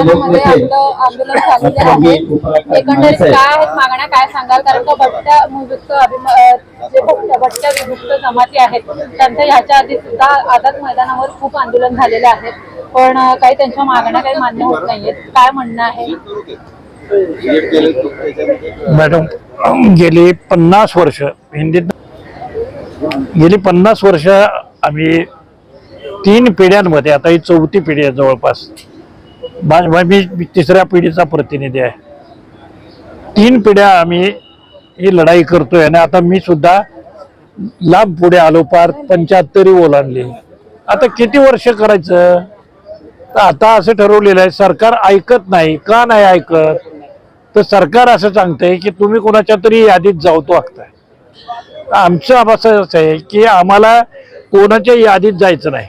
मध्ये आपलं आंदोलन आहे. एकंदरीत काय आहेत मागण्या काय सांगाल? कारण का जे जमाती आहेत त्यांचं ह्याच्या आधी सुद्धा आझाद मैदानावर खूप आंदोलन झालेले आहेत पण काही त्यांच्या मागण्या काही मान्य होत नाहीयेत. काय म्हणणं आहे? मॅडम गेली पन्नास वर्ष हिंदीत गेली पन्नास वर्ष आम्ही तीन पिढ्यांमध्ये आता ही चौथी पिढी आहे जवळपास भाजपा मी मी तिसऱ्या पिढीचा प्रतिनिधी आहे. तीन पिढ्या आम्ही ही लढाई करतोय आणि आता मी सुद्धा लांब पुढे आलो पार पंच्याहत्तरी ओलांडली आता किती वर्ष करायचं? तर आता असं ठरवलेलं आहे सरकार ऐकत नाही. का नाही ऐकत? तर सरकार असं सांगतंय की तुम्ही कोणाच्या तरी यादीत जाऊ तो वागताय. आमचं असं असं आहे की आम्हाला कोणाच्या यादीत जायचं नाही.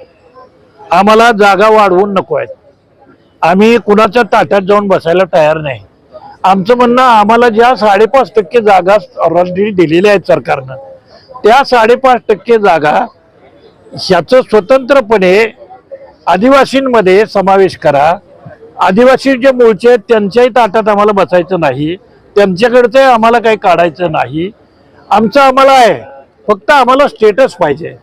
आम्हाला जागा वाढवून नको आहेत. आम्ही कुणाच्या ताट्यात जाऊन बसायला तयार नाही. आमचं म्हणणं आम्हाला ज्या साडेपाच टक्के जागा ऑलरेडी दिलेल्या आहेत सरकारनं त्या साडेपाच टक्के जागा ह्याचं स्वतंत्रपणे आदिवासींमध्ये समावेश करा. आदिवासी जे मूळचे आहेत त्यांच्याही ताटात आम्हाला बसायचं नाही. त्यांच्याकडचं आम्हाला काही काढायचं नाही. आमचं आम्हाला आहे फक्त आम्हाला स्टेटस पाहिजे.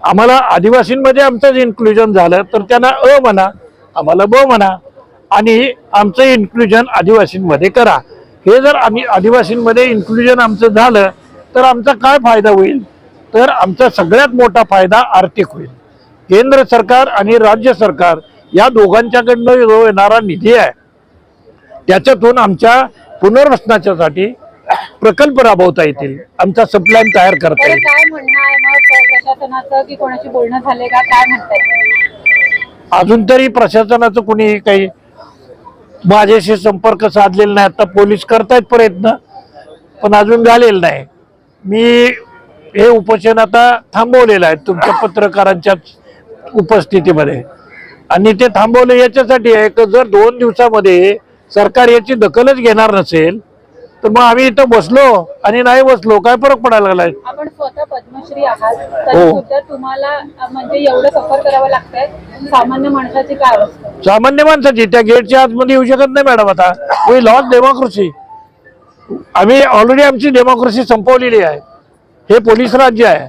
आम्हाला आदिवासींमध्ये आमचंच इन्क्लुजन झालं तर त्यांना अ म्हणा आम्हाला ब म्हणा. आणि आमचं इन्क्लुजन आदिवासींमध्ये करा. हे जर आम्ही आदिवासींमध्ये इन्क्लुजन आमचं झालं तर आमचा काय फायदा होईल? तर आमचा सगळ्यात मोठा फायदा आर्थिक होईल. केंद्र सरकार आणि राज्य सरकार या दोघांच्याकडनं जो येणारा निधी आहे त्याच्यातून आमच्या पुनर्वसनाच्यासाठी प्रकल्प राबवता येतील. आमचा सप्लाय तयार करता येईल. काय म्हणणं आहे मग प्रशासनाचं? की कोणाशी बोलणं झालंय का? काय म्हणताय? अजून तरी प्रशासनाचं कुणी काही माझ्याशी संपर्क साधलेला नाही. आता पोलीस करतायत प्रयत्न पण अजून झालेलं नाही. मी हे उपोषण आता थांबवलेलं आहे तुमच्या पत्रकारांच्या उपस्थितीमध्ये. आणि ते थांबवलं याच्यासाठी आहे की जर दोन दिवसामध्ये सरकार याची दखलच घेणार नसेल तर मग आम्ही इथं बसलो आणि नाही बसलो काय फरक पडायला लागलाय? आपण स्वतः पद्मश्री आहात. तरी हो. सुद्धा तुम्हाला अं, म्हणजे एवढं सफर करावं लागतंय. सामान्य माणसाची काय अवस्था? सामान्य माणसाची त्या गेटच्या आतमध्ये येऊ शकत नाही मॅडम आता. वी लॉस डेमोक्रेसी आम्ही ऑलरेडी आमची डेमोक्रेसी संपवलेली आहे. हे पोलीस राज्य आहे.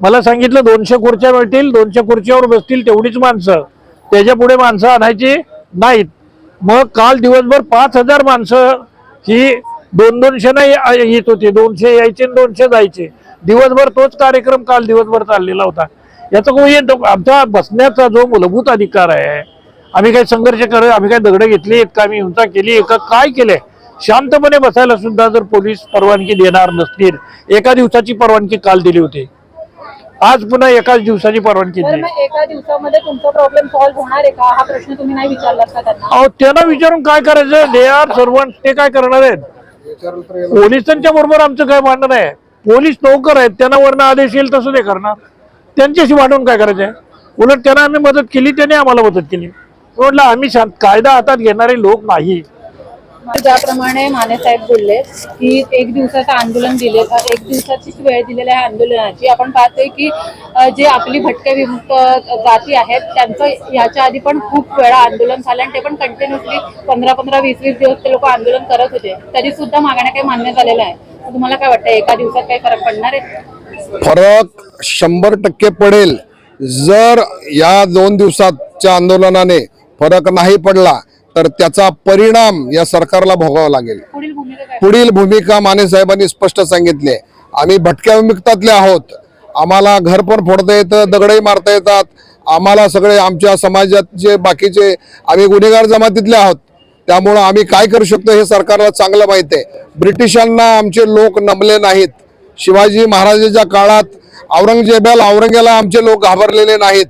मला सांगितलं दोनशे खुर्च्या मिळतील दोनशे खुर्च्यावर बसतील तेवढीच माणसं. त्याच्या पुढे माणसं आणायची नाहीत. मग काल दिवसभर पाच हजार माणसं ही दोन दोनशे नाही येत होती. दोनशे यायचे आणि दोनशे जायचे. दिवसभर तोच कार्यक्रम काल दिवसभर चाललेला होता. याचा कोणी आमचा बसण्याचा जो मूलभूत अधिकार आहे आम्ही काही संघर्ष करत आम्ही काही दगडं घेतली आहेत का? आम्ही हिंसा केली आहे का? काय केलंय? शांतपणे बसायला सुद्धा जर पोलीस परवानगी देणार नसतील एका दिवसाची परवानगी काल दिली होती. आज पुन्हा एकाच दिवसाची परवानगी दिली. एका दिवसामध्ये तुमचा प्रॉब्लेम सॉल्व्ह होणार आहे का? हा प्रश्न तुम्ही नाही अहो त्यांना विचारून काय करायचं? दे आर सर्वंट ते काय करणार आहेत? पोलिसांच्या बरोबर आमचं काय भांडण आहे? पोलीस नोकर आहेत त्यांना वरनं आदेश येईल तसं ते करणार. त्यांच्याशी भांडून काय करायचं आहे? उलट त्यांना आम्ही मदत केली त्याने आम्हाला मदत केली. म्हटलं आम्ही शांत कायदा हातात घेणारे लोक नाही. ज्याप्रमाणे माने साहेब बोलले की एक दिवसाचं आंदोलन दिले एक दिवसाचीच वेळ दिलेली आहे आंदोलनाची. आपण पाहतोय की जे आपली भटके विमुक्त जाती आहेत त्यांचं याच्या आधी पण खूप वेळा आंदोलन झालं आणि ते पण कंटिन्युअसली पंधरा पंधरा वीस वीस दिवस ते लोक आंदोलन करत होते. तरी सुद्धा मागण्या काही मान्य झालेल्या आहे तुम्हाला काय वाटतं एका दिवसात काही फरक पडणार आहे? फरक शंभर टक्के पडेल. जर या दोन दिवसाच्या आंदोलनाने फरक नाही पडला तर त्याचा परिणाम या सरकारला भोगावा लागेल. पुढील भूमिका माने साहेबांनी स्पष्ट सांगितली. आम्ही भटक्या विमुक्तातले आहोत. आम्हाला घर पण फोडता येतं दगडही मारता येतात. आम्हाला सगळे आमच्या समाजाचे बाकीचे आम्ही गुन्हेगार जमातीतले आहोत त्यामुळं आम्ही काय करू शकतो हे सरकारला चांगलं माहीत आहे. ब्रिटिशांना आमचे लोक नमले नाहीत. शिवाजी महाराजाच्या काळात औरंगजेबाला औरंग्याला आमचे लोक घाबरलेले नाहीत.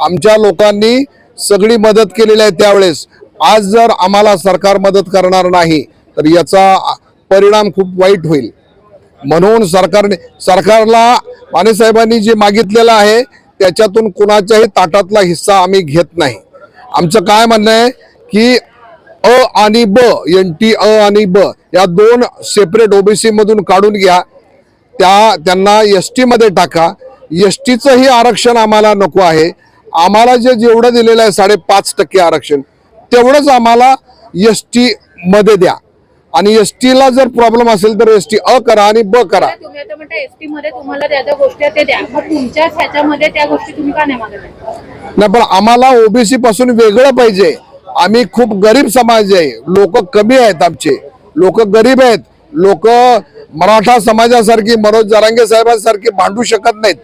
आमच्या लोकांनी सगळी मदत केलेली आहे त्यावेळेस. आज जर आम्हाला सरकार मदत करणार नाही तर याचा परिणाम खूप वाईट होईल. म्हणून सरकारने सरकारला मानेसाहेबांनी जे मागितलेलं आहे त्याच्यातून कुणाच्याही ताटातला हिस्सा आम्ही घेत नाही. आमचं काय म्हणणं आहे की अ आणि ब एन टी अ आणि ब या दोन सेपरेट ओबीसीमधून काढून घ्या. त्या त्यांना एस टीमध्ये टाका. एस टीचंही आरक्षण आम्हाला नको आहे. आम्हाला जे जेवढं दिलेलं आहे साडेपाच टक्के आरक्षण. तेवढंच आम्हाला एसमध्ये द्या. आणि एस ला जर प्रॉब्लेम असेल तर एस टी अ करा आणि ब करा. तुम्ही आता म्हणता एसटी मध्ये तुम्हाला त्या त्या गोष्टी आहेत ते द्या. मग तुमच्याच ह्याच्यामध्ये त्या गोष्टी तुम्ही का नाही मागत? आहे? नाही पण आम्हाला ओबीसी पासून वेगळं पाहिजे. आम्ही खूप गरीब समाज आहे. लोक कमी आहेत आमचे. लोक गरीब आहेत. लोक मराठा समाजासारखी मनोज जरांगे साहेबांसारखी भांडू शकत नाहीत.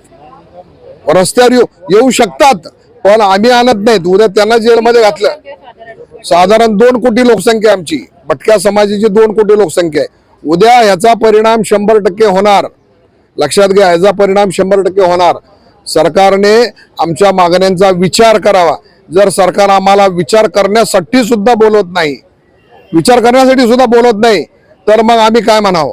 रस्त्यावर येऊ येऊ शकतात पण आम्ही आणत नाहीत. उद्या त्यांना जेलमध्ये घातलं. साधारण दोन कोटी लोकसंख्या आमची. भटक्या समाजाची दोन कोटी लोकसंख्या आहे. उद्या याचा परिणाम शंभर टक्के होणार. लक्षात घ्या याचा परिणाम शंभर टक्के होणार. सरकारने आमच्या मागण्यांचा विचार करावा. जर सरकार आम्हाला विचार करण्यासाठी सुद्धा बोलवत नाही विचार करण्यासाठी सुद्धा बोलत नाही तर मग आम्ही काय म्हणावं?